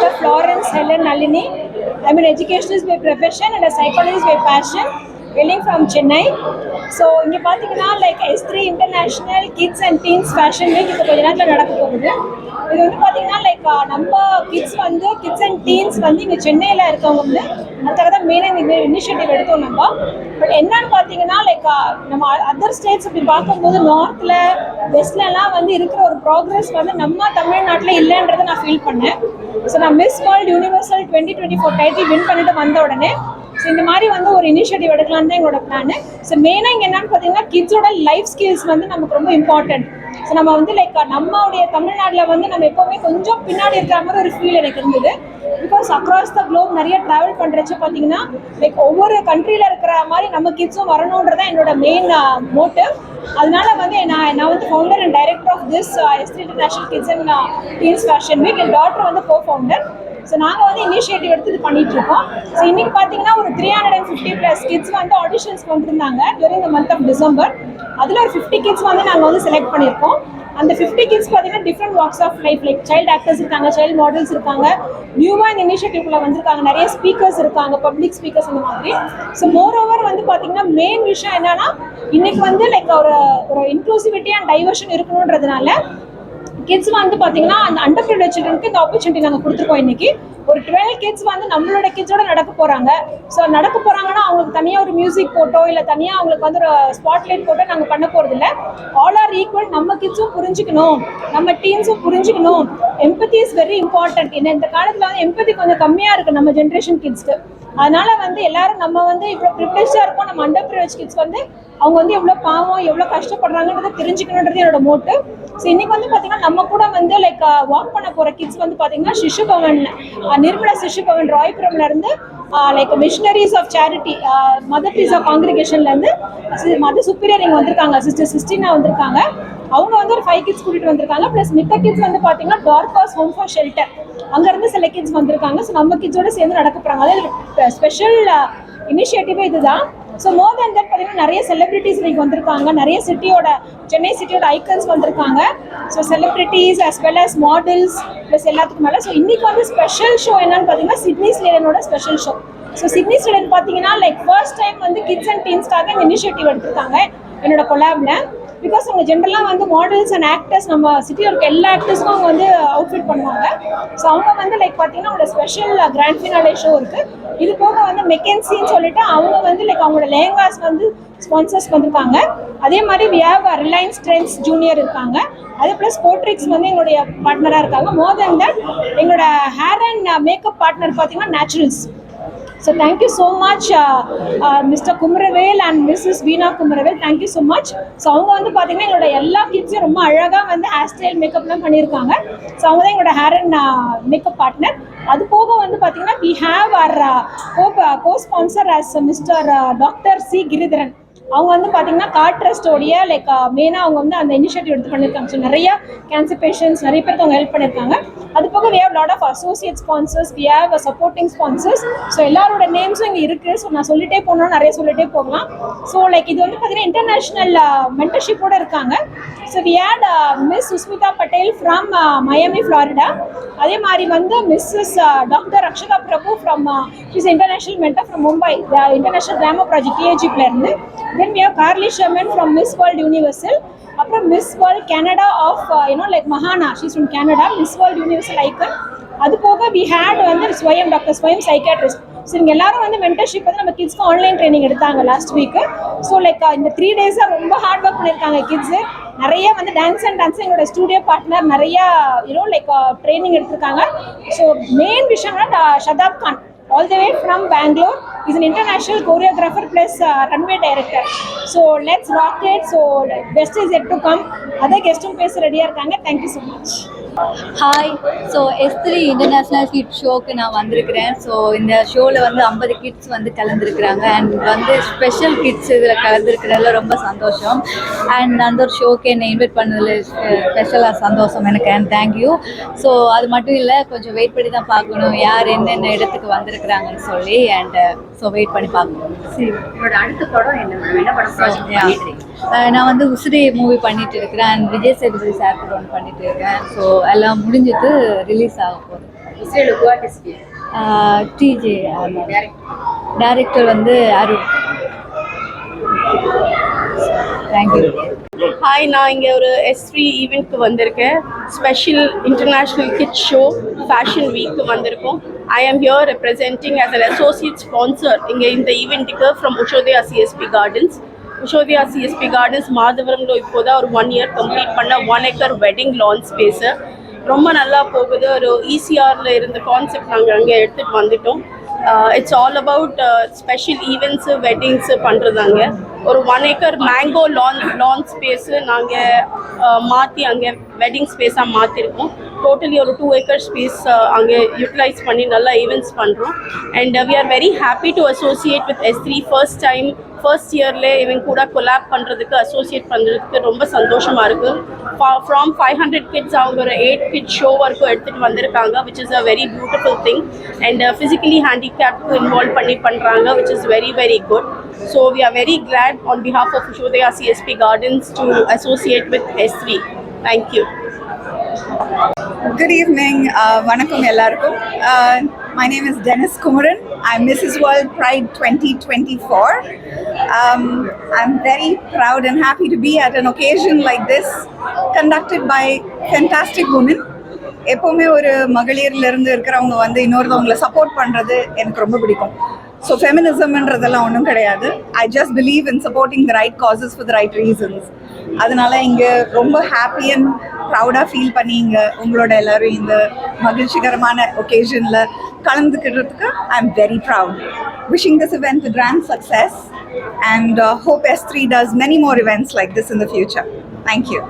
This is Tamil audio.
is Helen Nalini. I'm an educationist by profession and a psychologist by passion. Hailing from Chennai. So இங்கே பார்த்தீங்கன்னா like S three international kids and teens fashion week இது கொஞ்ச நேரத்தில் நடக்க போகுது இது வந்து பார்த்தீங்கன்னா லைக் நம்ம கிட்ஸ் வந்து கிட்ஸ் அண்ட் டீன்ஸ் வந்து இங்கே சென்னையில் இருக்கவங்க வந்து அதுக்காக தான் மெயினாக இந்த இனிஷியேட்டிவ் எடுத்தோம் நம்ம பட் என்னன்னு பார்த்தீங்கன்னா லைக் நம்ம அதர் ஸ்டேட்ஸ் அப்படி பார்க்கும்போது நார்த்தில் வெஸ்ட்லலாம் வந்து இருக்கிற ஒரு ப்ராக்ரஸ் வந்து நம்ம தமிழ்நாட்டில் இல்லைன்றதை நான் ஃபீல் பண்ணேன் ஸோ நான் Miss World Universal twenty twenty four title win பண்ணிட்டு வந்த உடனே ஸோ இந்த மாதிரி வந்து ஒரு இனிஷியேட்டிவ் எடுக்கலாம்னு தான் எங்களோட பிளான் ஸோ மெயினாக இங்கே என்னன்னு பார்த்தீங்கன்னா கிட்ஸோட லைஃப் ஸ்கில்ஸ் வந்து நமக்கு ரொம்ப இம்பார்ட்டன்ட் ஸோ நம்ம வந்து லைக் நம்மளுடைய தமிழ்நாட்டில் வந்து நம்ம எப்போவுமே கொஞ்சம் பின்னாடி இருக்கிற மாதிரி ஒரு ஃபீல் எனக்கு இருந்தது. பிகாஸ் அக்ராஸ் த குளோப் நிறைய ட்ராவல் பண்ணுறச்சு பார்த்தீங்கன்னா லைக் ஒவ்வொரு கண்ட்ரியில் இருக்கிற மாதிரி நம்ம கிட்ஸும் வரணுன்றதான் என்னோட மெயின் மோட்டிவ் அதனால வந்து நான் நான் வந்து founder and director of this ST international kids and teens fashion week N daughter வந்து கோ ஃபவுண்டர் ஸோ நாங்கள் வந்து இனிஷியேட்டிவ் எடுத்து இது பண்ணிட்டு இருக்கோம். ஸோ இன்னைக்கு பார்த்தீங்கன்னா ஒரு three hundred and fifty plus kids வந்து ஆடிஷன்ஸ்க்கு வந்திருந்தாங்க during the month of December அதில் ஒரு ஃபிஃப்டி கிட்ஸ் வந்து நாங்கள் வந்து செலக்ட் பண்ணியிருக்கோம். அந்த ஃபிஃப்டி கிட்ஸ் பார்த்தீங்கன்னா different walks of life like child actors இருக்காங்க சைல்டு மாடல்ஸ் இருக்காங்க நியூவாக இந்த இனிஷியேட்டிவ்ல வந்திருக்காங்க நிறைய ஸ்பீக்கர்ஸ் இருக்காங்க பப்ளிக் ஸ்பீக்கர்ஸ் அந்த மாதிரி. ஸோ மோர் ஓவர் வந்து பார்த்தீங்கன்னா மெயின் விஷயம் என்னன்னா இன்னைக்கு வந்து லைக் ஒரு ஒரு இன்க்ளூசிவிட்டி அண்ட் டைவர்ஷன் இருக்கணுன்றதுனால கிட்ஸ் வந்து பார்த்தீங்கன்னா அந்த அண்டர் ப்ரிவிலேஜ் சில்ட்ரனுக்கு இந்த ஆப்பர்ச்சுனிட்டி நாங்கள் கொடுத்துருக்கோம் இன்னைக்கு. ஒரு டுவெல் கிட்ஸ் வந்து நம்மளோட கிட்ஸோட நடக்க போகிறாங்க ஸோ நடக்க போகிறாங்கன்னா அவங்களுக்கு தனியாக ஒரு மியூசிக் போட்டோ இல்லை தனியாக அவங்களுக்கு வந்து ஒரு ஸ்பாட்லைட் போட்டோ நாங்கள் பண்ண போகிறது இல்லை ஆல் ஆர் ஈக்குவல் நம்ம கிட்ஸும் புரிஞ்சுக்கணும். நம்ம டீம்ஸும் புரிஞ்சுக்கணும். எம்பத்தி இஸ் வெரி இம்பார்ட்டன்ட் ஏன்னா இந்த காலத்தில் வந்து எம்பத்தி கொஞ்சம் கம்மியாக இருக்குது நம்ம ஜென்ரேஷன் கிட்ஸ்க்கு அதனால வந்து எல்லாரும் நம்ம வந்து இவ்வளோ ப்ரிவிலேஜாக இருக்கோம். நம்ம அண்டர் ப்ரிவிலேஜ் கிட்ஸ் வந்து அவங்க வந்து எவ்வளோ பாவம் எவ்வளோ கஷ்டப்படுறாங்கன்றதை தெரிஞ்சுக்கணுன்றது என்னோட மோட்டு ஸோ இன்னைக்கு வந்து பார்த்தீங்கன்னா நம்ம கூட வந்து லைக் வாக் பண்ண போகிற கிட்ஸ் வந்து பார்த்தீங்கன்னா சிசு பவன் நிர்மலா சிசு பவன் ராய்புரம்ல இருந்து like missionaries of charity mother Teresa of காங்கிரிகேஷன்லேருந்து mother superior இங்கே வந்திருக்காங்க சிஸ்டர் சிஸ்டினா வந்திருக்காங்க. அவங்க வந்து ஒரு ஃபைவ் கிட்ஸ் கூட்டிட்டு வந்திருக்காங்க. ப்ளஸ் மித்த கிட்ஸ் வந்து பார்த்தீங்கன்னா டார்காஸ் ஹோம் ஃபார் ஷெல்டர் அங்கேருந்து சில கிட்ஸ் வந்திருக்காங்க. ஸோ நம்ம கிட்ஸோட சேர்ந்து நடக்க போகிறாங்க அதாவது ஸ்பெஷல் uh, இனிஷியேட்டிவே இதுதான். ஸோ மோர் தேன் தட் பார்த்தீங்கன்னா நிறைய செலிபிரிட்டிஸ் இன்னைக்கு வந்திருக்காங்க. நிறைய சிட்டியோட சென்னை சிட்டியோட ஐக்கன்ஸ் வந்திருக்காங்க. So celebrities as well as models plus எல்லாத்துக்கும் மேலே. ஸோ இன்னைக்கு வந்து ஸ்பெஷல் ஷோ என்னன்னு பார்த்தீங்கன்னா Sydney ஸ்லேடனோட special show so Sydney ஸ்லேடன் பார்த்தீங்கன்னா லைக் ஃபர்ஸ்ட் டைம் வந்து கிட்ஸ் அண்ட் டீன்ஸ்க்காக இந்த இனிஷியேட்டிவ் எடுத்திருக்காங்க. என்னோட கொலாபில் பிகாஸ் அவங்க ஜென்ரலாக வந்து மாடல்ஸ் அண்ட் ஆக்டர்ஸ் நம்ம சிட்டியில் இருக்க எல்லா ஆக்டர்ஸ்க்கும் அவங்க வந்து அவுட்ஃபிட் பண்ணுவாங்க. ஸோ அவங்க வந்து லைக் பார்த்தீங்கன்னா அவங்களோட ஸ்பெஷல் கிராண்ட் ஃபினாலே ஷோ இருக்கு. இது போக வந்து மெக்கன்சின்னு சொல்லிட்டு அவங்க வந்து லைக் அவங்களோட லேங்காஸ் வந்து ஸ்பான்சர்ஸ் வந்திருக்காங்க. அதே மாதிரி we have Reliance Trends Junior இருக்காங்க. அதே ப்ளஸ் போட்ரிக்ஸ் வந்து எங்களுடைய பார்ட்னராக இருக்காங்க. மோர் தென் தட் எங்களோட ஹேர் அண்ட் மேக்கப் பார்ட்னர் பார்த்தீங்கன்னா Naturals so thank you so much Mr Kumaravel and Mrs Veena Kumaravel thank you so much so அவங்க வந்து பார்த்தீங்கன்னா எங்களோட எல்லா கிட்ஸையும் ரொம்ப அழகாக வந்து ஹேர் ஸ்டைல் மேக்கப்லாம் பண்ணியிருக்காங்க. ஸோ அவங்க தான் எங்களோட ஹேர் அண்ட் மேக்கப் பார்ட்னர் அது போக வந்து பார்த்தீங்கன்னா we have our co co sponsor as Mr doctor C Giridharan அவங்க வந்து பார்த்தீங்கன்னா கார்ட் ட்ரஸ்டோடைய லைக் மெயினாக uh, அவங்க வந்து அந்த இனிஷியேட்டிவ் எடுத்து பண்ணியிருக்காங்க. ஸோ நிறைய கேன்சர் பேஷண்ட்ஸ் நிறைய பேருக்கு அவங்க ஹெல்ப் பண்ணியிருக்காங்க. அது போக we have lot of associate sponsors we have supporting sponsors so எல்லாரோட நேம்ஸும் இங்கே இருக்குது ஸோ நான் சொல்லிட்டே போனோம் நிறைய சொல்லிட்டே போகலாம். ஸோ லைக் இது வந்து பார்த்தீங்கன்னா இன்டர்நேஷ்னல் மென்டர்ஷிப்போட இருக்காங்க. So we had miss Sushmita Patel from Miami Florida அதே மாதிரி வந்து Mrs doctor Akshata Prabhu from is international mentor from Mumbai international கிராம ப்ராஜெக்ட் டிஏஜிப்ல இருந்து. Then we have Carly Sherman from Miss World Universal அப்புறம் Miss World Canada of you know like Mahana she's from Canada Miss World Universal icon அது போக வி ஹேட் வந்து ஸ்வயம் டாக்டர் ஸ்வயம் சைக்காட்ரிஸ்ட் ஸோ நீங்கள் எல்லாரும் வந்து மென்டர்ஷிப் வந்து நம்ம கிட்ஸ்க்கு ஆன்லைன் ட்ரைனிங் எடுத்தாங்க லாஸ்ட் வீக்கு ஸோ லைக் இந்த த்ரீ டேஸாக ரொம்ப ஹார்ட் ஒர்க் பண்ணியிருக்காங்க கிட்ஸு நிறைய வந்து டான்ஸ் அண்ட் டான்ஸ் எங்களோட ஸ்டூடியோ பார்ட்னர் நிறைய யூனோ லைக் ட்ரைனிங் எடுத்திருக்காங்க. ஸோ மெயின் விஷயம்னா Shadab Khan. All the way from Bangalore is an international choreographer plus runway director so let's ராக்லேட் so best is yet to come அதே அதர் கெஸ்ட்டும் பேச ரெடியாக இருக்காங்க. Thank you so much hi so yes three international kid ஷோக்கு நான் வந்திருக்கிறேன். ஸோ இந்த ஷோவில் வந்து ஐம்பது கிட்ஸ் வந்து கலந்துருக்குறாங்க. அண்ட் வந்து ஸ்பெஷல் கிட்ஸ் இதில் கலந்துருக்கிறதுல ரொம்ப சந்தோஷம். அண்ட் அந்த ஒரு ஷோக்கு என்னை இன்வைட் பண்ணதில் ஸ்பெஷலாக சந்தோஷம் எனக்கு. அண்ட் தேங்க்யூ ஸோ அது மட்டும் இல்லை கொஞ்சம் வெயிட் பண்ணி தான் பார்க்கணும். யார் என்னென்ன இடத்துக்கு வந்திருக்கிறாங்கன்னு சொல்லி. அண்ட் ஸோ வெயிட் பண்ணி பார்க்கணும். சரி அடுத்த படம் என்ன படம் நான் வந்து உசிரி மூவி பண்ணிட்டு இருக்கிறேன். அண்ட் விஜய் சேதுபதி சார் ஒன்று பண்ணிட்டு இருக்கேன். ஸோ எல்லாம் முடிஞ்சிட்டு ரிலீஸ் ஆக போகுது. இஸ்ரேல் குவாட்டிஸ்க்கு டிஜே டைரக்டர் வந்து அருண். தேங்க்யூ ஹாய் நான் இங்கே ஒரு எஸ் த்ரீ ஈவெண்ட்க்கு வந்திருக்கேன். Special international kid show fashion week வந்திருக்கோம். I am here representing as an associate sponsor இங்கே இந்த ஈவெண்ட்டுக்கு from Ushodaya CSP gardens Ushodaya CSP gardens மாதவரம்ல இப்போதான் ஒரு ஒன் இயர் கம்ப்ளீட் பண்ண one acre wedding lawn space ரொம்ப நல்லா போகுது. ஒரு ஈசிஆரில் இருந்த கான்செப்ட் நாங்கள் அங்கே எடுத்துகிட்டு வந்துட்டோம். It's all about special events weddings பண்ணுறதாங்க ஒரு one acre mango lawn lawn space நாங்கள் மாற்றி அங்கே வெட்டிங் ஸ்பேஸாக மாற்றிருக்கோம் டோட்டலி ஒரு டூ ஏக்கர் ஸ்பேஸ் அங்கே யூட்டிலைஸ் பண்ணி நல்லா ஈவெண்ட்ஸ் பண்ணுறோம் and we are very happy to associate with S three first time first இயர்லேயே இவங்க கூட கொலாப் பண்ணுறதுக்கு அசோசியேட் பண்ணுறதுக்கு ரொம்ப சந்தோஷமாக இருக்குது ஃப்ரம் ஃபைவ் ஹண்ட்ரட் கிட்ஸ் அவங்க ஒரு எயிட் கிட் ஷோ வரைக்கும் எடுத்துகிட்டு வந்திருக்காங்க which is a very beautiful thing and physically ஹேண்டிகேப்க்கு involve பண்ணி பண்ணுறாங்க which is very very good so we are very glad on behalf of Ushodaya CSP gardens to associate with S thank you Good evening. Uh, வணக்கம் எல்லாருக்கும். Uh, my name is Dennis Kumaran. I'm Mrs. World Pride 2024. Um, I'm very proud and happy to be at an occasion like this, conducted by fantastic women. எப்போவுமே ஒரு மகளிர்லேருந்து இருக்கிறவங்க வந்து இன்னொருத்தவங்களை சப்போர்ட் பண்ணுறது எனக்கு ரொம்ப பிடிக்கும் ஸோ ஃபெமினிசம்ன்றதெல்லாம் ஒன்றும் கிடையாது I just believe in supporting the right causes for the right reasons அதனால இங்கே ரொம்ப ஹாப்பி அண்ட் ப்ரௌடாக ஃபீல் பண்ணி இங்கே உங்களோட எல்லோரும் இந்த மகிழ்ச்சிகரமான ஒகேஷனில் கலந்துக்கிறதுக்கு I am very proud wishing this event a grand success and uh, hope S3 does many more events like this in the future. Thank you.